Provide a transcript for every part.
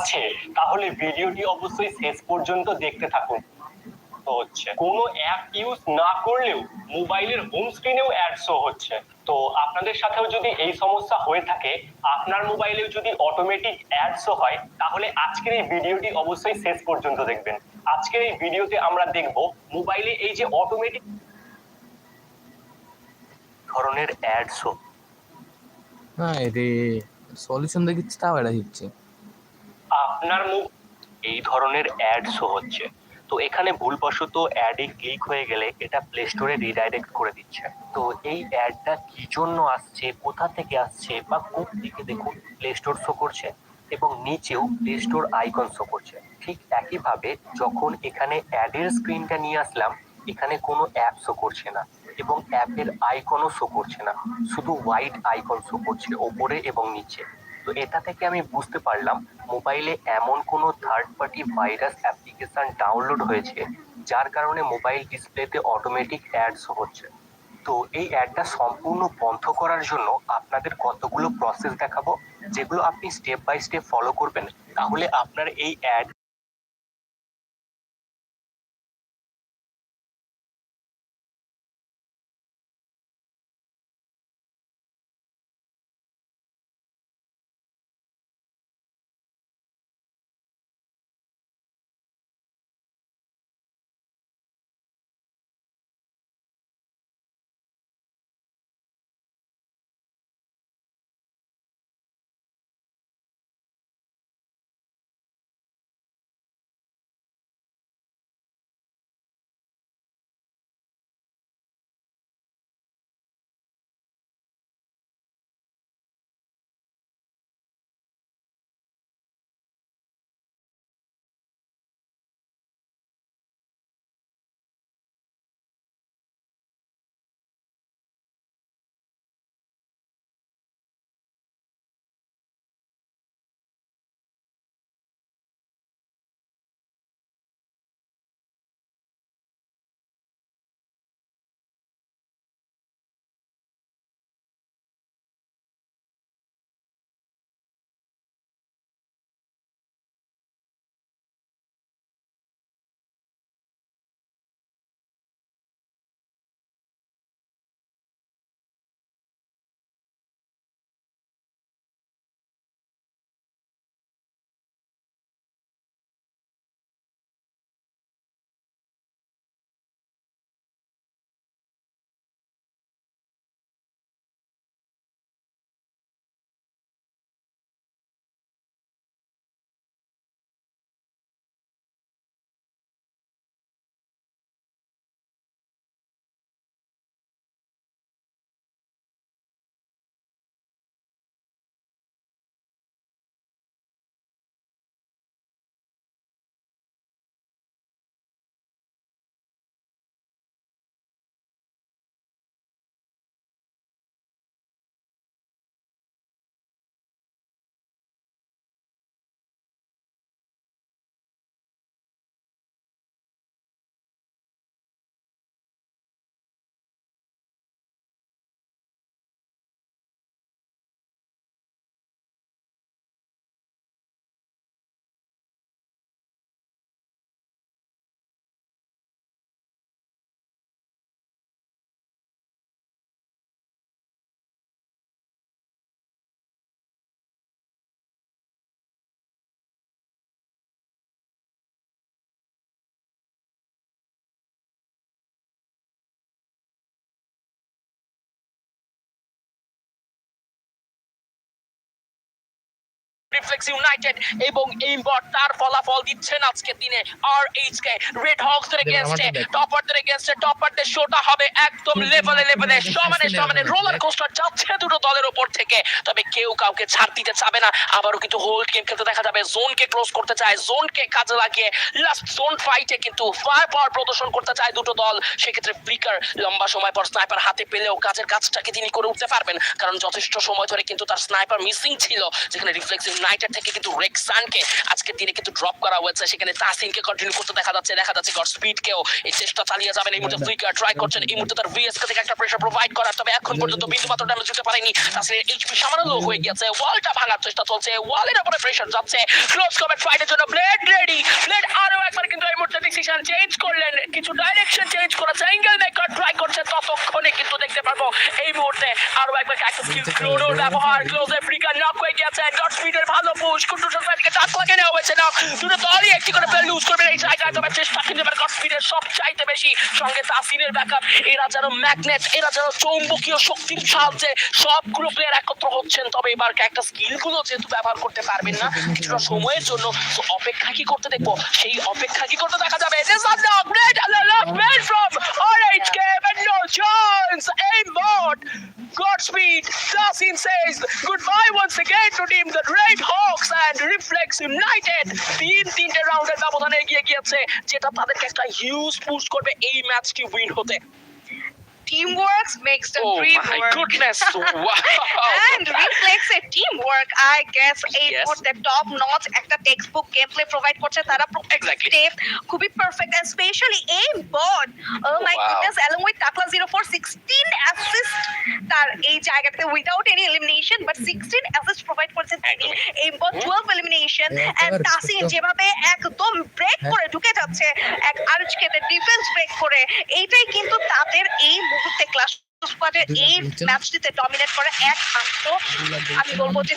আসছে তাহলে ভিডিওটি অবশ্যই শেষ পর্যন্ত দেখতে থাকুন। তো হচ্ছে, কোনো অ্যাপ ইউজ না করলেও মোবাইলের হোম স্ক্রিনেও অ্যাড শো হচ্ছে। তো আপনাদের সাথেও যদি এই সমস্যা হয়ে থাকে, আপনার মোবাইলেও যদি অটোমেটিক অ্যাড শো হয়, তাহলে আজকের এই ভিডিওটি অবশ্যই শেষ পর্যন্ত দেখবেন। আজকের এই ভিডিওতে আমরা দেখব মোবাইলে এই যে অটোমেটিক ধরনের অ্যাড শো রে সলিউশন দেখিচ্ছি, তাও এটা হচ্ছে আপনার মুখ এই ধরনের অ্যাড শো হচ্ছে। তো এখানে ভুলবশত অ্যাডে ক্লিক হয়ে গেলে এটা প্লে স্টোরে রিডাইরেক্ট করে দিচ্ছে। তো এই অ্যাডটা কি জন্য আসছে, কোথা থেকে আসছে বা কোন দিকে দেখুন প্লে স্টোর শো করছে এবং নিচেও প্লে স্টোর আইকন শো করছে। ঠিক একইভাবে যখন এখানে অ্যাডের স্ক্রিনটা নিয়ে আসলাম, এখানে কোনো অ্যাপ শো করছে না এবং অ্যাপের আইকনও শো করছে না। শুধু হোয়াইট আইকন শো করছে, ওপরে এবং নিচে। তো এটা থেকে আমি বুঝতে পারলাম মোবাইলে এমন কোনো third party virus application download হয়েছে, যার কারণে মোবাইল ডিসপ্লেতে অটোমেটিক অ্যাডস হচ্ছে। তো এই অ্যাডটা সম্পূর্ণ বন্ধ করার জন্য আপনাদের কতগুলো প্রসেস দেখাবো, যেগুলো আপনি স্টেপ বাই স্টেপ ফলো করবেন, তাহলে আপনার এই অ্যাড রিফ্লেক্স ইউনাইটেড এবং তার ফলাফল দিচ্ছেন আজকের দিনে আর এইচ কে রেড এগেইনস্টে। টপারদের এগেইনস্টে টপারদের শোটা হবে একদম লেভেলে লেভেলে সমানে সমানে রোলার কোস্টার যাচ্ছে দুটো দলের উপর থেকে। তবে কেউ কাউকে ছাড় দিতে চাবে না। আবারও কিন্তু হোল্ড গেম খেলতে দেখা যাবে। জোনকে ক্লোজ করতে চায়। জোনকে কাজে লাগিয়ে লাস্ট জোন ফাইটে কিন্তু ফায়ার পাওয়ার প্রদর্শন করতে চায় দুটো দল। সেক্ষেত্রে ফ্লিকার লম্বা সময় পর স্নাইপার হাতে পেলেও কাজের কাজটাকে তিনি করে উঠতে পারবেন। কারণ যথেষ্ট সময় ধরে কিন্তু তার স্নাইপার মিসিং ছিল যেখানে রিফ্লেক্স ইউনাইটেড থেকে কিন্তু রেক্সানকে আজকের দিনে কিন্তু ড্রপ করা হয়েছে। সেখানে তাসিনকে কন্টিনিউ করতে দেখা যাচ্ছে দেখা যাচ্ছে গড স্পিডকেও এই চেষ্টা চালিয়ে যাবেন। এই মুহূর্তে ফ্লিকার ট্রাই করছেন। এই মুহূর্তে তার ভিএসকে থেকে একটা প্রেসার প্রোভাইড করার। তবে এখন পর্যন্ত বিন্দু মাত্র ড্যামেজ দিতে পারেনি। তাসিনের এইচপি সামান্য লো হয়ে গেছে ওয়ালটা ভাঙার চেষ্টা চলছে। ওয়ালের উপরে প্রেসার যাচ্ছে। ক্লোজ কমেন্ট ফাইটের জন্য ব্লেড রেডি ব্লেড আরও একবার কিন্তু এই মুহূর্তে ডিসিশন চেঞ্জ করলেন। কিছু ডাইরেকশন চেঞ্জ করেছে অ্যাঙ্গেল মেকার ট্রাই করছে। ততক্ষণে কিন্তু দেখতে পারব এই মুহূর্তে আরও একবার একটা স্কিল ক্লোরোর ব্যবহার। ক্লোজ আফ্রিকা নক হয়ে গেছে গড স্পিডের ভালো পুশ কুটুসের সাইডকে টাক লাগিয়ে নেওয়া হয়েছে না। দুটো দলই একটি করে প্লেয়ার লুজ করবে। এই জায়গায় তবে চেষ্টা কিন্তু এবার গড স্পিডের সব চাইতে বেশি। সঙ্গে তাসিনের ব্যাকআপ এরা যেন ম্যাগনেট এরা যেন চৌম্বকীয় শক্তির সাহায্যে সবগুলো প্লেয়ার একত্র হচ্ছেন। তবে এবার একটা স্কিলগুলো যেহেতু ব্যবহার করতে পারবেন না, কিছুটা সময়ের জন্য। তো অপেক্ষা কি করতে দেখব? সেই অপেক্ষা কি করতে দেখা যাবে? This is the upgrade and Godspeed Tassin says goodbye once again to team the Red Hawks and Reflex United তিন তিনটে রাউন্ডের ব্যবধানে এগিয়ে গিয়েছে যেটা তাদেরকে একটা হিউজ পুশ করবে এই ম্যাচটি উইন হতে teamwork makes the Oh dream my work. goodness wow and reflects a teamwork I guess এই Yes. টপ নচ একটা টেক্সটবুক গেম প্লে প্রোভাইড করছে তারা Exactly. স্টেপ খুবই perfect and specially aim bot oh my Wow. Goodness along with Takla 04 16 assist তার এই জায়গাটাতে without any elimination but 16 assist provide করছে তিনি একদমই। এইম 12 এলিমিনেশন একেবারে এন্ড তাসিন যেভাবে একদম ব্রেক হ্যাঁ। করে ঢুকে যাচ্ছে এক আর্চকেতে ডিফেন্স ব্রেক করে এইটাই কিন্তু তাদের এই মুহূর্তে ক্লাস স্কোয়াডের এই? ম্যাচটিতে ডমিনেট করে একমাত্র আমি বলব যে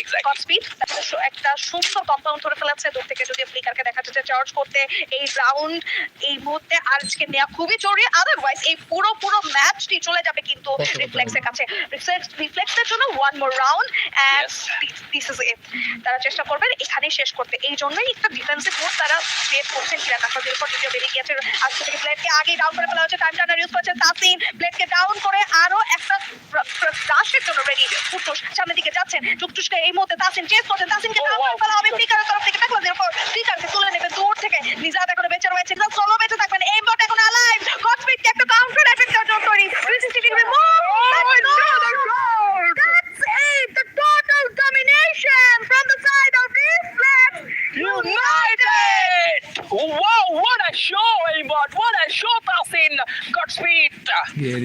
Exactly. গডস্পিড একটা সুন্দর কম্পাউন্ড ধরে ফেলেছে। দূর থেকে যদি ফ্লিকারকে দেখা যাচ্ছে চার্জ করতে এই রাউন্ড এই মুহূর্তে আজকে নেওয়া খুবই জরুরি। আদারওয়াইজ এই পুরো পুরো ম্যাচটি চলে যাবে কিন্তু রিফ্লেক্সের কাছে। রিফ্লেক্সের জন্য one more round Yes. This is it তারা চেষ্টা করবেন এখানেই শেষ করতে। এই জন্যই একটা ডিফেন্সিভ মুভ তারা ক্রিয়েট করছেন কিনা তারপর এরপর দ্বিতীয় বেরিয়ে গিয়েছে। আজকে থেকে ব্লেডকে আগে ডাউন করে ফেলা হচ্ছে টাইম টার্নার ইউজ করেছে। তাসিন ব্লেডকে ডাউন করে আরও একটা দাসের জন্য রেডি ফুটুস সামনের দিকে যাচ্ছেন টুকটুসকে এই মুহূর্তে তাসিন চেস করছেন তাসিনকে Oh, ডাউন করে wow. ফেলা হবে ফ্লিকারের তরফ থেকে টাকলা দেওয়ার পর ফ্লিকারকে তুলে নেবে দূর থেকে। নিজাত এখন বেঁচে রয়েছে। নিজাত সোলো বেঁচে থাকবেন। এই বট এখন অ্যালাইভ গডস্পিডকে একটা কাউন্টার এফেক্ট দেওয়ার জন্য তৈরি। Reflex United! Wow, what a show, Aimbot! What a show, Tasin! Godspeed! Yeah,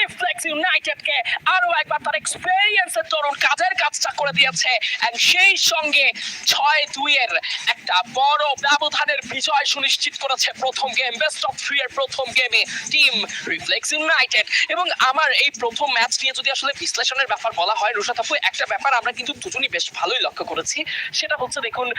Reflex ইউনাইটেডকে আরও একবার তার এক্সপেরিয়েন্সের দরুন কাজের কাজটা করে দিয়েছে। এন্ড সেই সঙ্গে ছয় দুইয়ের একটা বড় ব্যবধানের বিজয় সুনিশ্চিত করেছে প্রথম গেম বেস্ট অফ থ্রি এর প্রথম গেমে টিম রিফ্লেক্স ইউনাইটেড এবং আমার এই প্রথম ম্যাচ নিয়ে যদি আসলে বিশ্লেষণের ব্যাপার বলা হয় রুশাদ আপু, একটা ব্যাপার আমরা কিন্তু দুজনই বেশ ভালোই লক্ষ্য করেছি। সেটা হচ্ছে দেখুন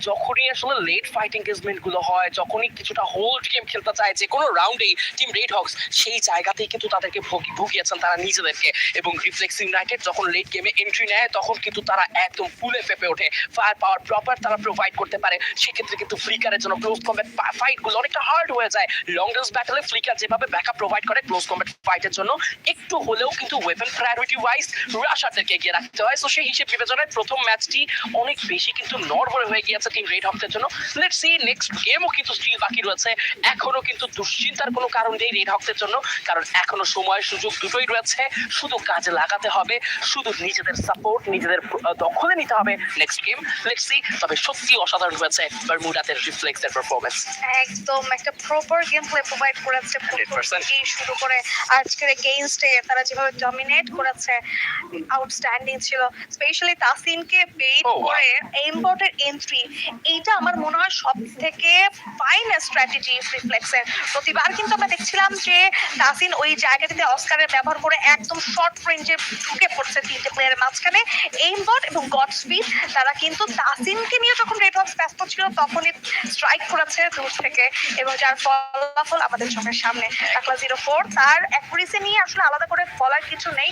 যখনই আসলে লেট ফাইট এঙ্গেজমেন্টগুলো হয়, যখনই কিছুটা হোল্ড গেম খেলতে চায়, যে কোনো রাউন্ডেই টিম রেড হক্স সেই জায়গাতেই কিন্তু তাদেরকে ভুগি- ভুগিয়েছেন তারা নিজেদেরকে। এবং রিফ্লেক্স ইউনাইটেড যখন লেট গেমে এন্ট্রি নেয়, তখন কিন্তু তারা একদম ফুলে ফেপে ওঠে। ফায়ার পাওয়ার প্রপার তারা প্রোভাইড করতে পারে। সেক্ষেত্রে কিন্তু ফ্লিকারের জন্য ক্লোজ কম্ব্যাট ফাইটগুলো অনেকটা হার্ড হয়ে যায়। লং রেঞ্জ ব্যাটলে ফ্লিকার যেভাবে ব্যাকআপ প্রোভাইড করে ক্লোজ কম্ব্যাট ফাইটের জন্য, একটু হলেও কিন্তু ওয়েপন প্রায়োরিটি ওয়াইজ রাশারদেরকে এগিয়ে রাখতে হয়। তো সেই হিসেব বিবেচনায় প্রথম ম্যাচটি অনেক বেশি কিন্তু নরবরে হয়ে গিয়েছে টিম রেড হকসের জন্য। লেটস সি নেক্সট গেমও কিন্তু স্টিল বাকি রয়েছে। এখনও কিন্তু দুশ্চিন্তার কোনো কারণ নেই রেড হকসের জন্য, কারণ এখনও সময় সুযোগ দুটোই রয়েছে। শুধু কাজে লাগাতে হবে, শুধু নিজেদের সাপোর্ট নিজেদের দখলে নিতে হবে নেক্সট গেম লেটস সি তবে সত্যি অসাধারণ হয়েছে বারমুডাতে রিফ্লেক্সের পারফরমেন্স একদম একটা প্রপার গেম প্লে প্রোভাইড করেছে 100% এই শুরু করে আজকের গেমসটে তারা যেভাবে ডমিনেট করেছে আউটস্ট্যান্ডিং ছিল। স্পেশালি তাসিনকে বেট Oh, করে এমবটের এন্ট্রি এইটা আমার মনে হয় সব থেকে ফাইন স্ট্র্যাটেজি রিফ্লেক্সের প্রতিবার কিন্তু আমরা দেখছিলাম যে তাসিন ওই জায়গাটিতে অস্কারের ব্যবহার করে একদম শর্ট রেঞ্জে ঢুকে পড়ছে তিনটে প্লেয়ারের মাঝখানে। এইমবট এবং গড স্পিড তারা কিন্তু তাসিনকে নিয়ে যখন রেড হক্স ব্যস্ত ছিল তখনই স্ট্রাইক করেছে দূর থেকে এবং যার ফলাফল আমাদের চোখের সামনে টাকলা জিরো ফোর তার অ্যাকুরেসি নিয়ে আসলে আলাদা করে বলার কিছু নেই।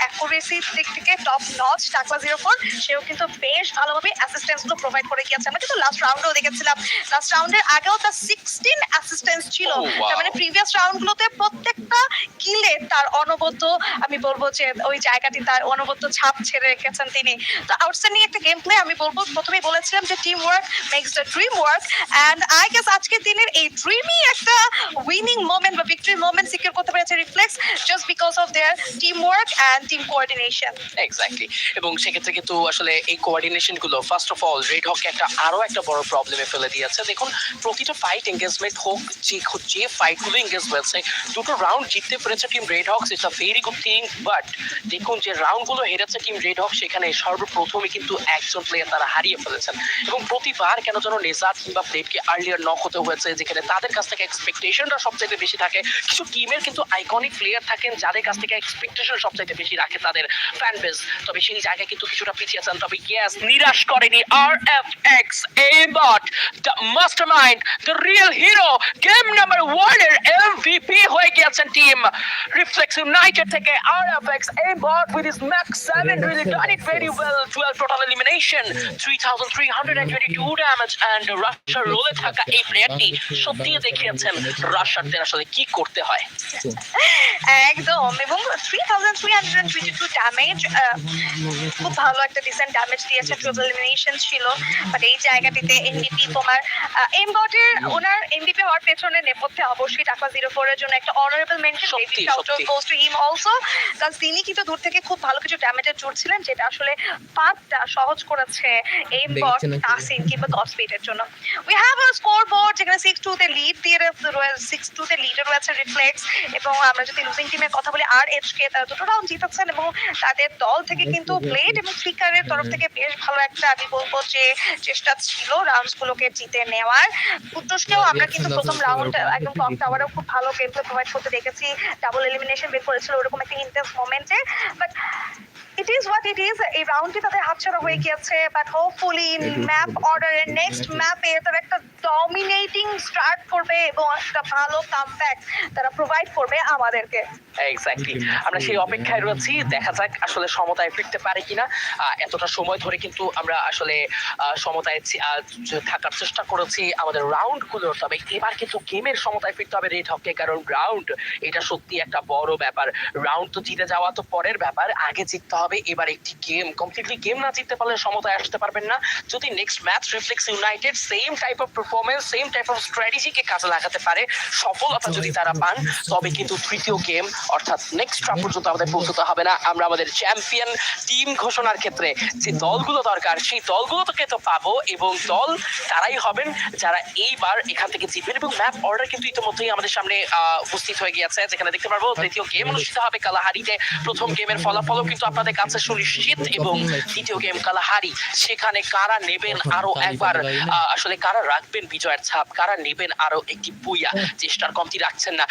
অ্যাকুরেসির দিক থেকে top notch Takla zero four সেও কিন্তু বেশ ভালোভাবে অ্যাসিস্ট্যান্সগুলো প্রোভাইড করে গিয়েছে। আমরা কিন্তু লাস্ট রাউন্ডেও দেখেছিলাম। লাস্ট রাউন্ডের আগেও তার সিক্সটিন অ্যাসিস্ট্যান্স ছিল। Oh, তার মানে প্রিভিয়াস রাউন্ডগুলোতে প্রত্যেকটা কিলে তার অনবদ্য আমি বলব যে ওই জায়গাটি তার অনবদ্য ছাপ ছেড়ে রেখেছেন তিনি। তো আউটস্ট্যান্ডিং একটা গেম প্লে আমি বলব। প্রথমেই বলেছিলাম যে team work makes the dream work and I guess আজকের দিনের এই ড্রিমই একটা উইনিং মোমেন্ট বা ভিক্টরি মোমেন্ট সিকিউর করতে পেরেছে Reflex just because of their team work and team coordination exactly এবং সেক্ষেত্রে কিন্তু আসলে এই কোঅর্ডিনেশনগুলো ফার্স্ট অফ অল রেড হককে একটা আরও একটা বড় প্রবলেমে ফেলে দিয়েছে। দেখুন, প্রতিটা ফাইট এঙ্গেজমেন্ট হোক, যে যে ফাইটগুলো এঙ্গেজ হয়েছে, দুটো রাউন্ড জিততে পেরেছে team Red Hawks it's a very good thing but দেখুন যে রাউন্ডগুলো হেরেছে টিম রেড হক সেখানে সর্বপ্রথমে কিন্তু একজন প্লেয়ার তারা হারিয়ে ফেলেছেন। এবং প্রতিবার কেন যেন নেজাদ কিংবা প্লেটকে আর্লিয়ার নক হতে হয়েছে যেখানে তাদের কাছ থেকে এক্সপেকটেশনটা সবচাইতে বেশি থাকে। কিছু টিমের কিন্তু আইকনিক প্লেয়ার থাকেন যাদের কাছ থেকে এক্সপেকটেশন সবচাইতে বেশি রাখে তাদের ফ্যান বেস তবে সেই জায়গায় কিন্তু কিছুটা পিছিয়ে আছেন তবে ইয়েস নিরাশ করেনি R F X A bot the master mind the real hero game number ওয়ানের এমভিপি হয়ে গিয়েছেন টিম রিফ্লেক্স ইউনাইটেড থেকে R F X A bot with his max seven really done it very well twelve total elimination three thousand three hundred রোলে থাকা এই প্লেয়ারটি সত্যিই দেখিয়েছেন রাশারদের আসলে কি করতে হয় একদম এবং three thousand three hundred twenty two damage খুব ভালো একটা ডিসেন্ট ড্যামেজ দিয়েছে ট্রিপল এলিমিনেশন ছিল বাট এই জায়গাটিতে এমডিপি তোমার এম বটের ওনার এমডিপি হওয়ার পেছনে নেপথ্যে অবশ্যই টাকা জিরো ফোর এর জন্য একটা অনারেবল মেনশন সত্যি, সত্যি। গোস টু হিম অলসো কারণ তিনি কিন্তু দূর থেকে খুব ভালো কিছু ড্যামেজের জুড়ছিলেন যেটা আসলে পাতটা সহজ করেছে এম বট দেখছেন নাকি? তাসিন কিংবা গড স্পিডের জন্য we have a scoreboard যেখানে সিক্স টু তে লিড দিয়ে সিক্স টু তে লিডে রয়েছে রিফ্লেক্স এবং আমরা যদি লুজিং টিমের কথা বলি আর এইচ কে তারা দুটো রাউন্ড জিতেছেন এবং তাদের দল থেকে কিন্তু ব্লেড এবং ফ্লিকারের তরফ থেকে বেশ ভালো একটা আমি বলব যে চেষ্টা ছিল রাউন্ডস গুলোকে জিতে নেওয়ার। উত্তোষকেও আমরা কিন্তু প্রথম রাউন্ড একদম টপ টাওয়ারেও খুব ভালো গেম প্লে প্রোভাইড করতে দেখেছি। ডাবল এলিমিনেশন বের করেছিল ওরকম একটা ইন্টেন্স মোমেন্টে but it is what it is এই রাউন্ডটি তাদের হাতছাড়া হয়ে গিয়েছে বাট হোপফুলি ম্যাপ অর্ডারের নেক্সট ম্যাপে তারা একটা ডমিনেটিং স্টার্ট করবে এবং একটা ভালো কামব্যাক তারা প্রোভাইড করবে আমাদেরকে। এক্স্যাক্টলি আমরা সেই অপেক্ষায় রয়েছি দেখা যাক আসলে সমতায় ফিরতে পারে কিনা। এতটা সময় ধরে কিন্তু আমরা আসলে সমতায় থাকার চেষ্টা করেছি আমাদের রাউন্ডগুলো তবে এবার কিন্তু গেমের সমতায় ফিরতে হবে রেড হককে কারণ রাউন্ড এটা সত্যি একটা বড় ব্যাপার। রাউন্ড তো জিতে যাওয়া তো পরের ব্যাপার। আগে জিততে হবে এবার একটি গেম কমপ্লিটলি গেম না জিততে পারলে সমতায় আসতে পারবেন না। যদি next match Reflex United same type of same type of কাজে লাগাতে পারে, সফলতা যদি তারা পান, তবে কিন্তু তৃতীয় গেম অর্থাৎ নেক্সট পর্যন্ত আমাদের পৌঁছতে হবে না। আমরা আমাদের চ্যাম্পিয়ন টিম ঘোষণার ক্ষেত্রে যে দলগুলো দরকার, সেই দলগুলো তোকে তো পাবো এবং দল তারাই হবেন যারা এইবার এখান থেকে জিতবেন এবং ম্যাপ অর্ডার কিন্তু ইতিমধ্যেই আমাদের সামনে উপস্থিত হয়ে গিয়েছে, যেখানে দেখতে পারব গেম অনুষ্ঠিত হবে কালাহারিতে। প্রথম গেমের ফলাফলও কিন্তু আপনাদের কাছে সুনিশ্চিত এবং দ্বিতীয় গেম কালাহারি, সেখানে কারা নেবেন আরও একবার আসলে কারা রাখবেন বিজয়ের ছাপ। কারা নেবেন? আরও একটি বইয়া। চেষ্টার কমতি রাখছেন না।